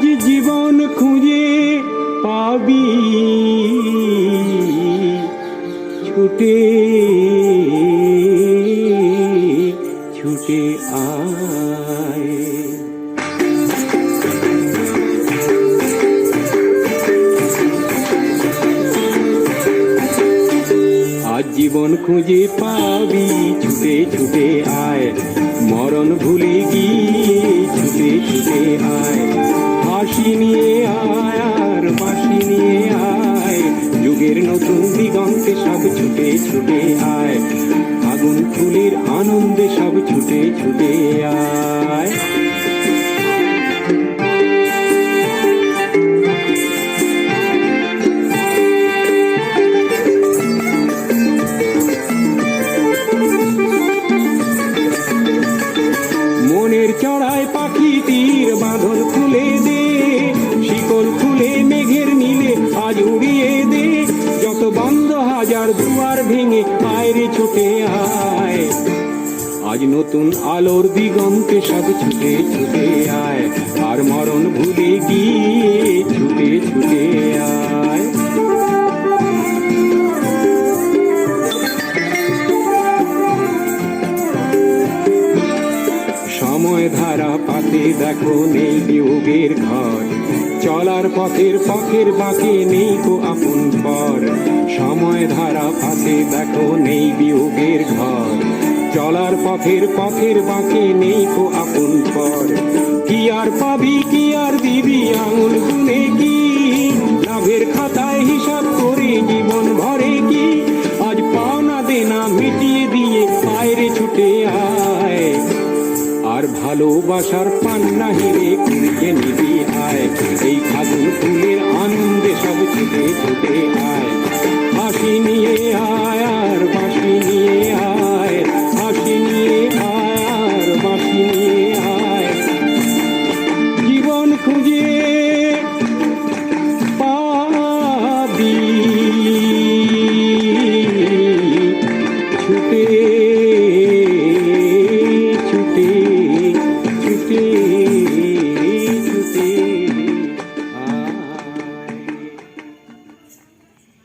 আজ জীবন খুঁজে পাবি। ছুটে ছুটে আয়। জীবন খুঁজে পাবি, ছুটে ছুটে আয়। মরণ ভুলে গিয়ে ছুটে ছুটে আয়। যুগের নতুন দিগন্তে সব ছুটে ছুটে আয়। আগুন ফুলের আনন্দে সব ছুটে ছুটে আয়। হাজার দুয়ার ভেঙে বাইরে ছুটে আয়। আজ নতুন আলোর দিগন্তে সব ছুটে ছুটে আয়। আর মরণ ভুলে গিয়ে ছুটে ছুটে সময় ধারা পাতে দেখো নেই বিয়োগের ঘর। চলার পথের পথের বাকি নেই কো আপন পর। সময় ধারা পাতে দেখো নেই বিয়োগের ঘর। চলার পথের পথের বাকি নেই কো আপন পর। কি আর পাবি, কি আর দিবি আঙুল গুনে কি? লাভের খাতায় হিসাব করে জীবন ভরে কি? আজ পাওনা দেনা মিটিয়ে দিয়ে পায়রে ছুটে আয়। আর ভালোবাসার পান্না হিরে কুড়িয়ে নিবি আয়। এই ফাগুন ফুলের আনন্দে সব ছুটে ছুটে আয়।